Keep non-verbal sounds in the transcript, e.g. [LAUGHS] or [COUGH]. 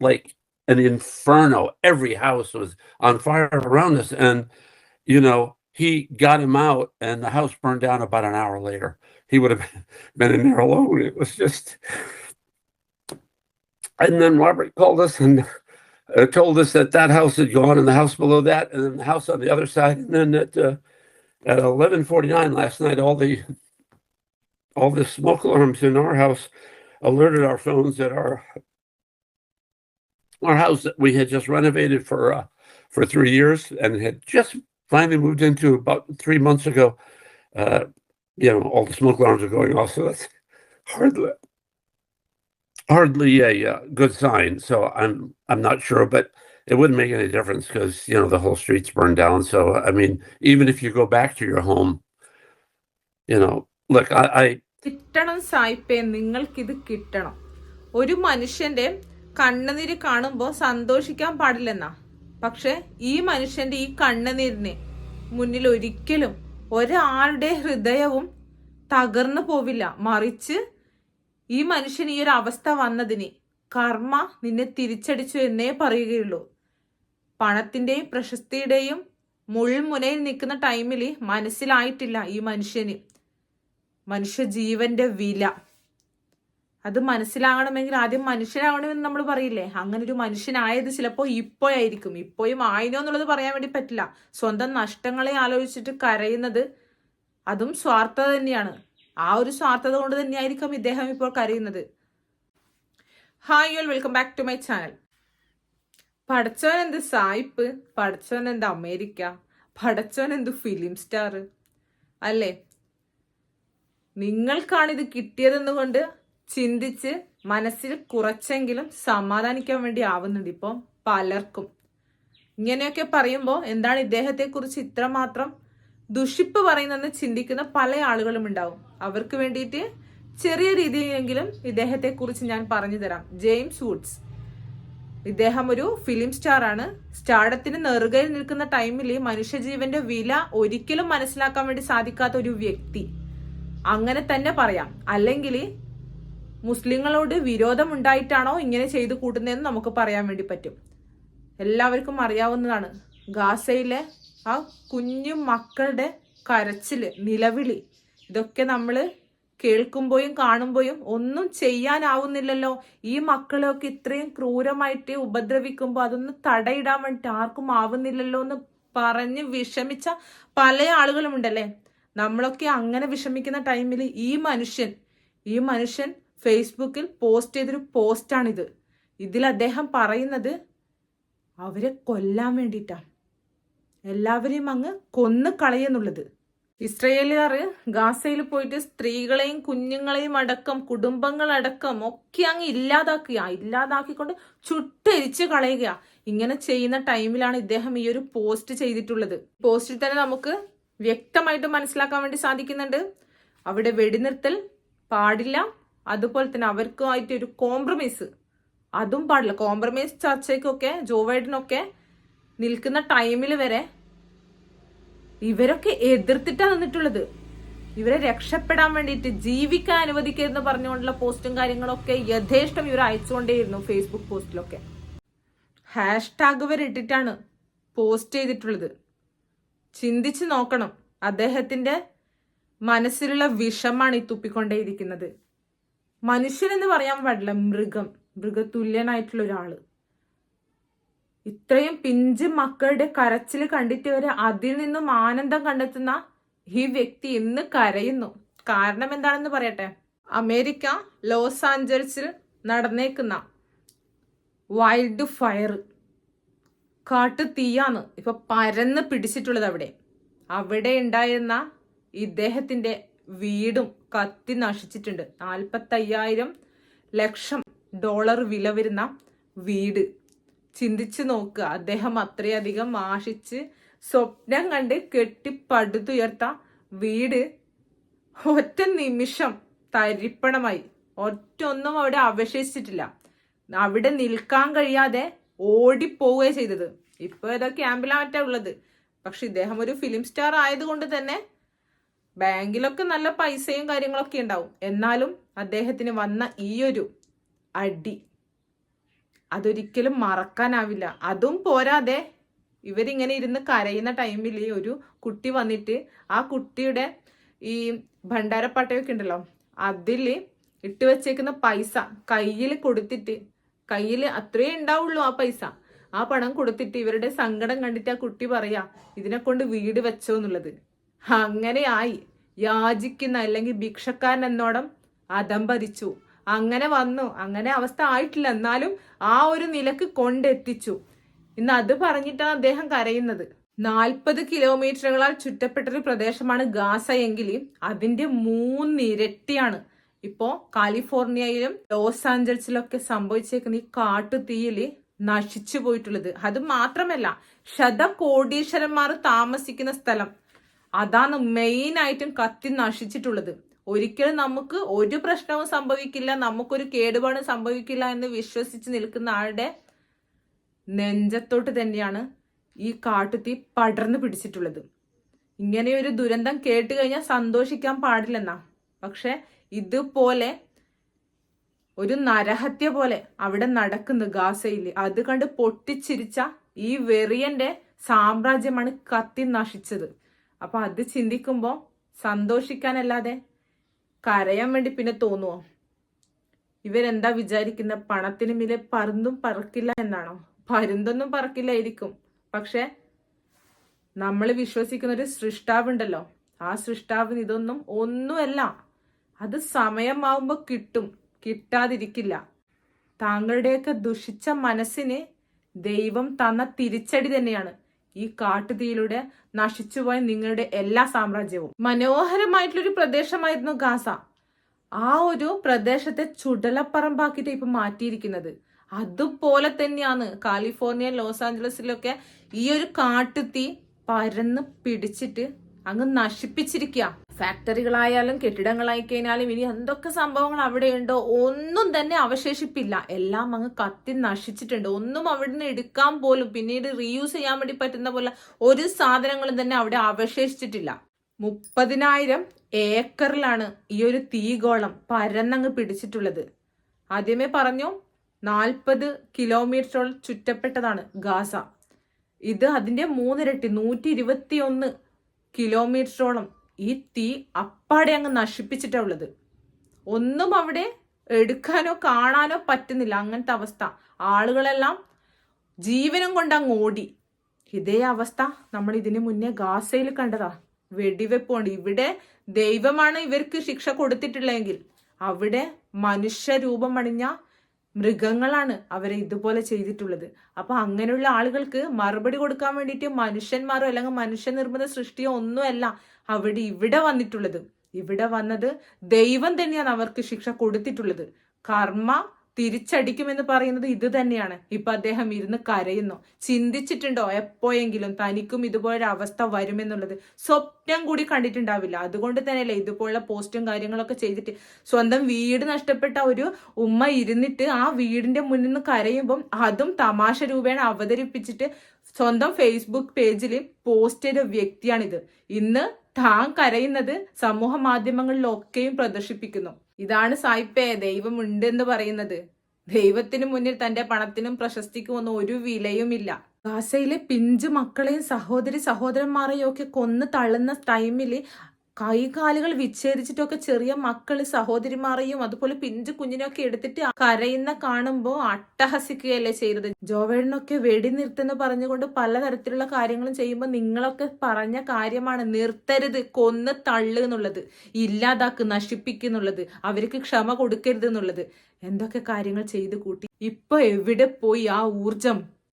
like an inferno. Every house was on fire around us. And, you know, he got him out and the house burned down about an hour later. He would have [LAUGHS] been in there alone. It was just. And then Robert called us and uh, told us that that house had gone and the house below that and then the house on the other side. And then at, uh, at 1149 last night, all the all the smoke alarms in our house alerted our phones that our our house that we had just renovated for uh, for three years and had just finally moved into about three months ago. Uh, you know, all the smoke alarms are going off, so that's hardly hardly a uh, good sign. So I'm I'm not sure, but it wouldn't make any difference because you know the whole street's burned down. So I mean, even if you go back to your home, you know, look, I, I കിട്ടണം സായിപ്പേ നിങ്ങൾക്കിത് കിട്ടണം ഒരു മനുഷ്യന്റെ കണ്ണുനീര് കാണുമ്പോൾ സന്തോഷിക്കാൻ പാടില്ലെന്നാ. പക്ഷെ ഈ മനുഷ്യന്റെ ഈ കണ്ണുനീരിന് മുന്നിൽ ഒരിക്കലും ഒരാളുടെ ഹൃദയവും തകർന്നു പോവില്ല. മറിച്ച് ഈ മനുഷ്യൻ ഈ ഒരു അവസ്ഥ വന്നതിന് കർമ്മ നിന്നെ തിരിച്ചടിച്ചു എന്നേ പറയുകയുള്ളൂ. പണത്തിന്റെയും പ്രശസ്തിയുടെയും മുൾമുനയിൽ നിൽക്കുന്ന ടൈമിൽ മനസ്സിലായിട്ടില്ല ഈ മനുഷ്യന്. മനുഷ്യ ജീവന്റെ വില. അത് മനസ്സിലാകണമെങ്കിൽ ആദ്യം മനുഷ്യനാകണമെന്ന് നമ്മൾ പറയില്ലേ? അങ്ങനെ ഒരു മനുഷ്യനായത് ചിലപ്പോൾ ഇപ്പോഴായിരിക്കും. ഇപ്പോഴും ആയിനോ എന്നുള്ളത് പറയാൻ വേണ്ടി പറ്റില്ല. സ്വന്തം നഷ്ടങ്ങളെ ആലോചിച്ചിട്ട് കരയുന്നത് അതും സ്വാർത്ഥത തന്നെയാണ്. ആ ഒരു സ്വാർത്ഥത കൊണ്ട് തന്നെയായിരിക്കും ഇദ്ദേഹം ഇപ്പോൾ കരയുന്നത്. Hi y'all welcome back to my channel പഠിച്ചവൻ എന്ത് സായിപ്പ്? പഠിച്ചവൻ എന്ത് അമേരിക്ക? പഠിച്ചവൻ എന്ത് ഫിലിം സ്റ്റാർ അല്ലേ? നിങ്ങൾക്കാണ് ഇത് കിട്ടിയതെന്നുകൊണ്ട് ചിന്തിച്ച് മനസ്സിൽ കുറച്ചെങ്കിലും സമാധാനിക്കാൻ വേണ്ടി ആവുന്നുണ്ട് ഇപ്പോൾ പലർക്കും. ഇങ്ങനെയൊക്കെ പറയുമ്പോൾ എന്താണ് ഇദ്ദേഹത്തെ കുറിച്ച് ഇത്രമാത്രം ദുഷിപ്പ് പറയുന്നതെന്ന് ചിന്തിക്കുന്ന പല ആളുകളും ഉണ്ടാവും. അവർക്ക് വേണ്ടിയിട്ട് ചെറിയ രീതിയിലെങ്കിലും ഇദ്ദേഹത്തെ കുറിച്ച് ഞാൻ പറഞ്ഞു തരാം. James Woods. ഇദ്ദേഹം ഒരു ഫിലിം സ്റ്റാർ ആണ് സ്റ്റാർഡത്തിന് നെറുകയിൽ നിൽക്കുന്ന ടൈമിൽ മനുഷ്യജീവന്റെ വില ഒരിക്കലും മനസ്സിലാക്കാൻ വേണ്ടി സാധിക്കാത്ത ഒരു വ്യക്തി. അങ്ങനെ തന്നെ പറയാം. അല്ലെങ്കിൽ മുസ്ലിങ്ങളോട് വിരോധമുണ്ടായിട്ടാണോ ഇങ്ങനെ ചെയ്തു കൂട്ടുന്നതെന്ന് നമുക്ക് പറയാൻ വേണ്ടി പറ്റും. എല്ലാവർക്കും അറിയാവുന്നതാണ് ഗാസയിലെ ആ കുഞ്ഞു മക്കളുടെ കരച്ചിൽ നിലവിളി ഇതൊക്കെ നമ്മൾ കേൾക്കുമ്പോഴും കാണുമ്പോഴും ഒന്നും ചെയ്യാനാവുന്നില്ലല്ലോ. ഈ മക്കളെയൊക്കെ ഇത്രയും ക്രൂരമായിട്ട് ഉപദ്രവിക്കുമ്പോൾ അതൊന്ന് തടയിടാൻ വേണ്ടിട്ട് ആർക്കും ആവുന്നില്ലല്ലോ എന്ന് പറഞ്ഞ് വിഷമിച്ച പല ആളുകളും ഉണ്ടല്ലേ നമ്മളൊക്കെ അങ്ങനെ വിഷമിക്കുന്ന ടൈമിൽ ഈ മനുഷ്യൻ ഈ മനുഷ്യൻ ഫേസ്ബുക്കിൽ പോസ്റ്റ് ചെയ്തൊരു പോസ്റ്റാണിത്. ഇതിൽ അദ്ദേഹം പറയുന്നത് അവരെ കൊല്ലാൻ വേണ്ടിയിട്ടാണ് എല്ലാവരെയും അങ്ങ് കൊന്നു കളയെന്നുള്ളത്. ഇസ്രയേലുകാർ ഗാസയിൽ പോയിട്ട് സ്ത്രീകളെയും കുഞ്ഞുങ്ങളെയും അടക്കം കുടുംബങ്ങളടക്കം ഒക്കെ അങ്ങ് ഇല്ലാതാക്കുക ഇല്ലാതാക്കിക്കൊണ്ട് ചുട്ടരിച്ച് കളയുക. ഇങ്ങനെ ചെയ്യുന്ന ടൈമിലാണ് ഇദ്ദേഹം ഈ ഒരു പോസ്റ്റ് ചെയ്തിട്ടുള്ളത്. പോസ്റ്റിൽ തന്നെ നമുക്ക് വ്യക്തമായിട്ട് മനസ്സിലാക്കാൻ വേണ്ടി സാധിക്കുന്നുണ്ട്. അവിടെ വെടിനിർത്തൽ പാടില്ല. അതുപോലെ തന്നെ അവർക്കുമായിട്ട് ഒരു കോംപ്രമൈസ് അതും പാടില്ല. കോംപ്രമൈസ് ചർച്ചയ്ക്കൊക്കെ ജോ ബൈഡനൊക്കെ നിൽക്കുന്ന ടൈമിൽ വരെ ഇവരൊക്കെ എതിർത്തിട്ടാണ് നിന്നിട്ടുള്ളത്. ഇവരെ രക്ഷപ്പെടാൻ വേണ്ടിയിട്ട് ജീവിക്കാൻ അനുവദിക്കരുതെന്ന് പറഞ്ഞുകൊണ്ടുള്ള പോസ്റ്റും കാര്യങ്ങളൊക്കെ യഥേഷ്ടം ഇവർ അയച്ചുകൊണ്ടേയിരുന്നു ഫേസ്ബുക്ക് പോസ്റ്റിലൊക്കെ ഹാഷ്ടാഗ് വരെ ഇട്ടിട്ടാണ് പോസ്റ്റ് ചെയ്തിട്ടുള്ളത്. ചിന്തിച്ച് നോക്കണം. അദ്ദേഹത്തിന്റെ മനസ്സിലുള്ള വിഷമാണ് ഈ തുപ്പിക്കൊണ്ടേയിരിക്കുന്നത്. മനുഷ്യനെന്ന് പറയാൻ പാടില്ല. മൃഗം. മൃഗതുല്യനായിട്ടുള്ള ഒരാൾ. ഇത്രയും പിഞ്ച് മക്കളുടെ കരച്ചിൽ കണ്ടിട്ട് വരെ അതിൽ നിന്നും ആനന്ദം കണ്ടെത്തുന്ന ഈ വ്യക്തി ഇന്ന് കരയുന്നു. കാരണം എന്താണെന്ന് പറയട്ടെ? അമേരിക്ക ലോസ് ആഞ്ചൽസിൽ നടന്നേക്കുന്ന വൈൽഡ് ഫയർ. കാട്ടു തീയാണ് ഇപ്പൊ പരന്ന് പിടിച്ചിട്ടുള്ളത് അവിടെ. അവിടെ ഉണ്ടായിരുന്ന ഇദ്ദേഹത്തിന്റെ വീടും കത്തി നശിച്ചിട്ടുണ്ട്. നാൽപ്പത്തയ്യായിരം ലക്ഷം ഡോളർ വില വരുന്ന വീട്. ചിന്തിച്ചു നോക്കുക അദ്ദേഹം അത്രയധികം ആശിച്ച് സ്വപ്നം കണ്ട് കെട്ടിപ്പടുത്തുയർത്ത വീട് ഒറ്റ നിമിഷം തരിപ്പണമായി. ഒറ്റൊന്നും അവിടെ അവശേഷിച്ചിട്ടില്ല. അവിടെ നിൽക്കാൻ കഴിയാതെ ഓടിപ്പോവുകയാണ് ചെയ്തത്. ഇപ്പൊ ഏതോ ക്യാമ്പിലാമറ്റാ ഉള്ളത്. പക്ഷെ ഇദ്ദേഹം ഒരു ഫിലിം സ്റ്റാർ ആയതുകൊണ്ട് തന്നെ ബാങ്കിലൊക്കെ നല്ല പൈസയും കാര്യങ്ങളൊക്കെ ഉണ്ടാവും. എന്നാലും അദ്ദേഹത്തിന് വന്ന ഈയൊരു അടി അതൊരിക്കലും മറക്കാനാവില്ല. അതും പോരാതെ ഇവരിങ്ങനെ ഇരുന്ന് കരയുന്ന ടൈമിൽ ഒരു കുട്ടി വന്നിട്ട് ആ കുട്ടിയുടെ ഈ ഭണ്ഡാരപ്പാട്ടയൊക്കെ ഉണ്ടല്ലോ അതിൽ ഇട്ട് വെച്ചേക്കുന്ന പൈസ കയ്യിൽ കൊടുത്തിട്ട് കയ്യിൽ അത്രേ ഉണ്ടാവുള്ളൂ ആ പൈസ. ആ പണം കൊടുത്തിട്ട് ഇവരുടെ സങ്കടം കണ്ടിട്ട് ആ കുട്ടി പറയാ ഇതിനെ കൊണ്ട് വീട് വെച്ചോ എന്നുള്ളത്. അങ്ങനെ ആയി യാചിക്കുന്ന അല്ലെങ്കിൽ ഭിക്ഷക്കാരൻ എന്നോടം അതമ്പതിച്ചു അങ്ങനെ വന്നു. അങ്ങനെ അവസ്ഥ ആയിട്ടില്ല. എന്നാലും ആ ഒരു നിലയ്ക്ക് കൊണ്ടെത്തിച്ചു. ഇന്ന് അത് പറഞ്ഞിട്ടാണ് അദ്ദേഹം കരയുന്നത്. നാൽപ്പത് കിലോമീറ്ററുകളാൽ ചുറ്റപ്പെട്ടൊരു പ്രദേശമാണ് ഗാസ എങ്കിൽ അതിന്റെ മൂന്നിരട്ടിയാണ്. ഇപ്പോ കാലിഫോർണിയയിലും ലോസ് ആഞ്ചൽസിലൊക്കെ സംഭവിച്ചേക്കുന്ന ഈ കാട്ടുതീയിൽ നശിച്ചു പോയിട്ടുള്ളത്. അത് മാത്രമല്ല ശതകോടീശ്വരന്മാർ താമസിക്കുന്ന സ്ഥലം. അതാണ് മെയിൻ ആയിട്ടും കത്തി നശിച്ചിട്ടുള്ളത്. ഒരിക്കലും നമുക്ക് ഒരു പ്രശ്നവും സംഭവിക്കില്ല നമുക്കൊരു കേടുപാടും സംഭവിക്കില്ല എന്ന് വിശ്വസിച്ച് നിൽക്കുന്ന ആളുടെ നെഞ്ചത്തോട്ട് തന്നെയാണ് ഈ കാട്ടുതീ പടർന്നു പിടിച്ചിട്ടുള്ളത്. ഇങ്ങനെ ഒരു ദുരന്തം കേട്ട് കഴിഞ്ഞാൽ സന്തോഷിക്കാൻ പാടില്ലെന്നാ. പക്ഷെ ഇതുപോലെ ഒരു നരഹത്യ പോലെ അവിടെ നടക്കുന്നു ഗാസയിൽ അത് കണ്ട് പൊട്ടിച്ചിരിച്ച ഈ വെറിയന്റെ സാമ്രാജ്യമാണ് കത്തി നശിച്ചത്. അപ്പൊ അത് ചിന്തിക്കുമ്പോൾ സന്തോഷിക്കാനല്ലാതെ കരയാൻ വേണ്ടി പിന്നെ തോന്നുവോ? ഇവരെന്താ വിചാരിക്കുന്ന? പണത്തിന് മേലെ പരുന്തും പറക്കില്ല എന്നാണോ? പരുന്തൊന്നും പറക്കില്ലായിരിക്കും. പക്ഷെ നമ്മൾ വിശ്വസിക്കുന്ന ഒരു സൃഷ്ടാവുണ്ടല്ലോ. ആ സൃഷ്ടാവിന് ഇതൊന്നും ഒന്നുമല്ല. അത് സമയമാവുമ്പോൾ കിട്ടും. കിട്ടാതിരിക്കില്ല. താങ്കളുടെയൊക്കെ ദുഷിച്ച മനസ്സിന് ദൈവം തന്ന തിരിച്ചടി തന്നെയാണ്. ഈ കാട്ടുതീയിലൂടെ നശിച്ചുപോയ നിങ്ങളുടെ എല്ലാ സാമ്രാജ്യവും. മനോഹരമായിട്ടുള്ളൊരു പ്രദേശമായിരുന്നു ഗാസ. ആ ഒരു പ്രദേശത്തെ ചുടലപ്പറമ്പാക്കിയിട്ട് ഇപ്പൊ മാറ്റിയിരിക്കുന്നത്. അതുപോലെ തന്നെയാണ് കാലിഫോർണിയ ലോസ് ആഞ്ചലസിലൊക്കെ ഈ ഒരു കാട്ടുതീ പരന്ന് പിടിച്ചിട്ട് അങ്ങ് നശിപ്പിച്ചിരിക്കുക ഫാക്ടറികളായാലും കെട്ടിടങ്ങളായി കഴിഞ്ഞാലും ഇനി എന്തൊക്കെ സംഭവങ്ങൾ അവിടെ ഉണ്ടോ ഒന്നും തന്നെ അവശേഷിപ്പില്ല. എല്ലാം അങ്ങ് കത്തി നശിച്ചിട്ടുണ്ട്. ഒന്നും അവിടെ നിന്ന് എടുക്കാൻ പോലും പിന്നീട് റീയൂസ് ചെയ്യാൻ വേണ്ടി പറ്റുന്ന പോലെ ഒരു സാധനങ്ങളും തന്നെ അവിടെ അവശേഷിച്ചിട്ടില്ല. മുപ്പതിനായിരം ഏക്കറിലാണ് ഈ ഒരു തീഗോളം പരന്നങ്ങ് പിടിച്ചിട്ടുള്ളത്. ആദ്യമേ പറഞ്ഞു നാൽപ്പത് കിലോമീറ്ററോളം ചുറ്റപ്പെട്ടതാണ് ഗാസ. ഇത് അതിന്റെ മൂന്നിരട്ടി നൂറ്റി ഇരുപത്തി ഒന്ന് കിലോമീറ്ററോളം ഈ തീ അപ്പാടെ അങ്ങ് നശിപ്പിച്ചിട്ടാ ഉള്ളത്. ഒന്നും അവിടെ എടുക്കാനോ കാണാനോ പറ്റുന്നില്ല. അങ്ങനത്തെ അവസ്ഥ. ആളുകളെല്ലാം ജീവനും കൊണ്ട് അങ്ങ് ഓടി. ഇതേ അവസ്ഥ നമ്മൾ ഇതിനു മുന്നേ ഗാസയിൽ കണ്ടതാ. വെടിവെപ്പുണ്ട് ഇവിടെ ദൈവമാണ് ഇവർക്ക് ശിക്ഷ കൊടുത്തിട്ടുള്ളതെങ്കിൽ അവിടെ മനുഷ്യരൂപം അണിഞ്ഞ മൃഗങ്ങളാണ് അവരെ ഇതുപോലെ ചെയ്തിട്ടുള്ളത്. അപ്പൊ അങ്ങനെയുള്ള ആളുകൾക്ക് മറുപടി കൊടുക്കാൻ വേണ്ടിയിട്ട് മനുഷ്യന്മാരോ അല്ലെങ്കിൽ മനുഷ്യനിർമ്മിത സൃഷ്ടിയോ ഒന്നുമല്ല അവിടെ ഇവിടെ വന്നിട്ടുള്ളത്. ഇവിടെ വന്നത് ദൈവം തന്നെയാണ് അവർക്ക് ശിക്ഷ കൊടുത്തിട്ടുള്ളത്. കർമ്മ തിരിച്ചടിക്കുമെന്ന് പറയുന്നത് ഇത് തന്നെയാണ്. ഇപ്പൊ അദ്ദേഹം ഇരുന്ന് കരയുന്നു. ചിന്തിച്ചിട്ടുണ്ടോ? എപ്പോയെങ്കിലും തനിക്കും ഇതുപോലൊരു അവസ്ഥ വരുമെന്നുള്ളത് സ്വപ്നം കൂടി കണ്ടിട്ടുണ്ടാവില്ല. അതുകൊണ്ട് തന്നെയല്ലേ ഇതുപോലുള്ള പോസ്റ്റും കാര്യങ്ങളൊക്കെ ചെയ്തിട്ട് സ്വന്തം വീട് നഷ്ടപ്പെട്ട ഒരു ഉമ്മ ഇരുന്നിട്ട് ആ വീടിന്റെ മുന്നിൽ നിന്ന് കരയുമ്പം അതും തമാശ രൂപേണ അവതരിപ്പിച്ചിട്ട് സ്വന്തം ഫേസ്ബുക്ക് പേജിൽ പോസ്റ്റ് ചെയ്ത വ്യക്തിയാണിത്. ഇന്ന് താൻ കരയുന്നത് സമൂഹ മാധ്യമങ്ങളിലൊക്കെയും പ്രദർശിപ്പിക്കുന്നു. ഇതാണ് സായിപ്പേ ദൈവമുണ്ട് എന്ന് പറയുന്നത്. ദൈവത്തിന് മുന്നിൽ തന്റെ പണത്തിനും പ്രശസ്തിക്കും ഒന്നും ഒരു വിലയുമില്ല. ഗാസയിലെ പിഞ്ചു മക്കളെയും സഹോദരി സഹോദരന്മാരെയും ഒക്കെ കൊന്നു തള്ളുന്ന ടൈമിൽ കൈകാലുകൾ വിച്ഛേദിച്ചിട്ടൊക്കെ ചെറിയ മക്കൾ സഹോദരിമാരെയും അതുപോലെ പിഞ്ചു കുഞ്ഞിനെയൊക്കെ എടുത്തിട്ട് കരയുന്ന കാണുമ്പോൾ അട്ടഹസിക്കുകയല്ലേ ചെയ്തത്. ജോവേണിനൊക്കെ വെടി നിർത്തുന്ന പറഞ്ഞുകൊണ്ട് പലതരത്തിലുള്ള കാര്യങ്ങളും ചെയ്യുമ്പോൾ നിങ്ങളൊക്കെ പറഞ്ഞ കാര്യമാണ് നിർത്തരുത് കൊന്ന് തള്ളു എന്നുള്ളത് ഇല്ലാതാക്ക് നശിപ്പിക്കുന്നുള്ളത് അവർക്ക് ക്ഷമ കൊടുക്കരുത് എന്നുള്ളത്. എന്തൊക്കെ കാര്യങ്ങൾ ചെയ്ത് കൂട്ടി. ഇപ്പൊ എവിടെ പോയി ആ ഊർജം